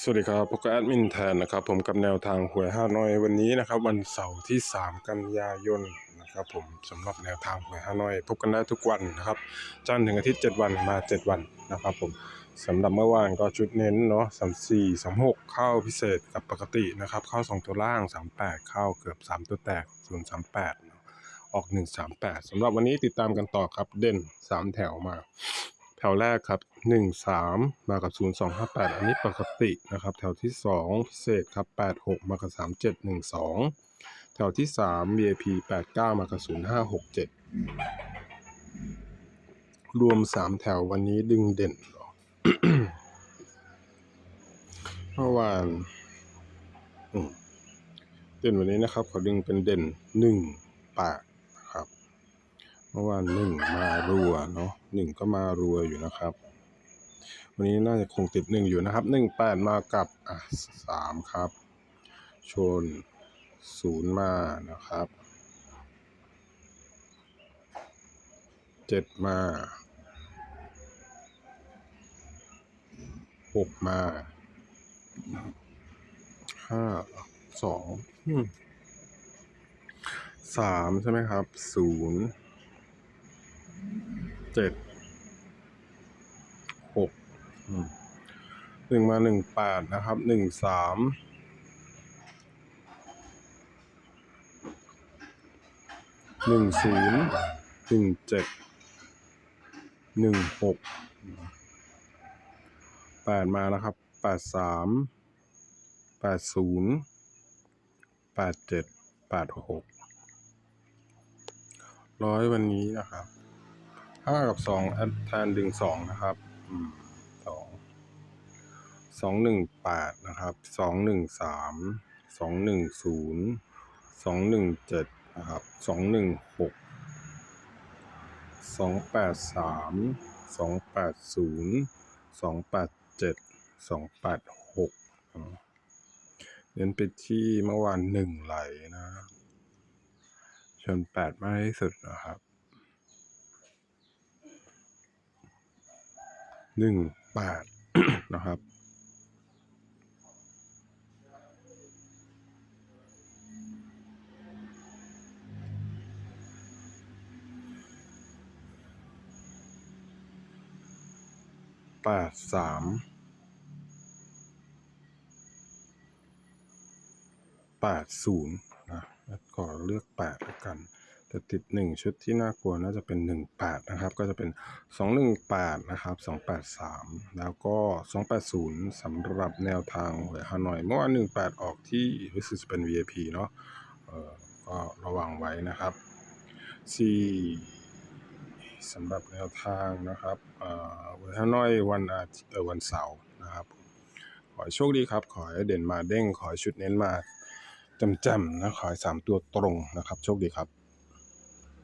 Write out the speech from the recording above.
สวัสดีครับพบกับแอดมินแทนนะครับ ผมกับแนวทางหวยห้าน้อยวันนี้นะครับ วันเสาร์ที่ 3 กันยายนนะครับ ผมสำหรับแนวทางหวยห้าน้อย พบกันได้ทุกวันนะครับ จันทร์ถึงอาทิตย์ 7 วันมา 7 วันนะครับ ผมสำหรับเมื่อวานก็ชุดเน้นเนาะสามสี่สามหกเข้าพิเศษกับปกตินะครับ เข้า 2 ตัวล่าง 38 เข้าเกือบ 3 ตัวแตกส่วน38เนาะออก 138สำหรับวันนี้ติดตามกันต่อครับเด่น 3 แถวมา แถวแรกครับ 1 3 มากับ 0 2 5 8 อันนี้ปกตินะครับ แถวที่ 2 พิเศษครับ 8 6 มากับ 3 7 1 2 แถวที่ 3 VIP 8 9 มากับ 0 5 6 7 รวม 3 แถววันนี้ดึงเด่นเมื่อวานเด่นวันนี้นะครับ ขอดึงเป็นเด่น 1 8 มื่อวานหนึ่งมารัวเนาะหนึ่งก็มารัวอยู่นะครับ วันนี้น่าจะคงติดหนึ่งอยู่นะครับหนึ่งแปดมากับอะสามครับ ชนศูนย์มานะครับเจ็ดมาหกมาห้าสองสามใช่ไหมครับศูนย์ เจ็ดหกหนึ่งมาหนึ่งแปดนะครับหนึ่งสามหนึ่งศูนย์หนึ่งเจ็ดหนึ่งหกแปดมานะครับแปดสามแปดศูนย์แปดเจ็ดแปดหกร้อยวันนี้นะครับ ห้ากับสองแอดแทนดึงสองนะครับสองสองหนึ่งแปดนะครับสองหนึ่งสามสองหนึ่งศูนย์สองหนึ่งเจ็ดนะครับสองหนึ่งหกสองแปดสามสองแปดศูนย์สองแปดเจ็ดสองแปดหกเน้นไปที่เมื่อวานหนึ่งไหลนะ ชนแปดมากที่สุดนะครับ หนึ่งแปดนะครับแปดสามแปดศูนย์นะแล้วก็เลือกแปดแล้วกัน แต่ติดหนึ่งชุดที่น่ากลัวน่าจะเป็นหนึ่งแปดนะครับ ก็จะเป็นสองหนึ่งแปดนะครับสองแปดสามแล้วก็สองแปดศูนย์สำหรับแนวทางหวยฮานอย เมื่อวานหนึ่งแปดออกที่รู้สึกจะเป็น VIP เนาะเออก็ระวังไว้นะครับที่สำหรับแนวทางนะครับเอ่อหวยฮานอยวันอาทิตย์เอ่อวันเสาร์นะครับขอให้โชคดีครับ ขอให้เด่นมาเด้ง ขอให้ชุดเน้นมาจำๆนะ ขอให้สามตัวตรงนะครับ โชคดีครับ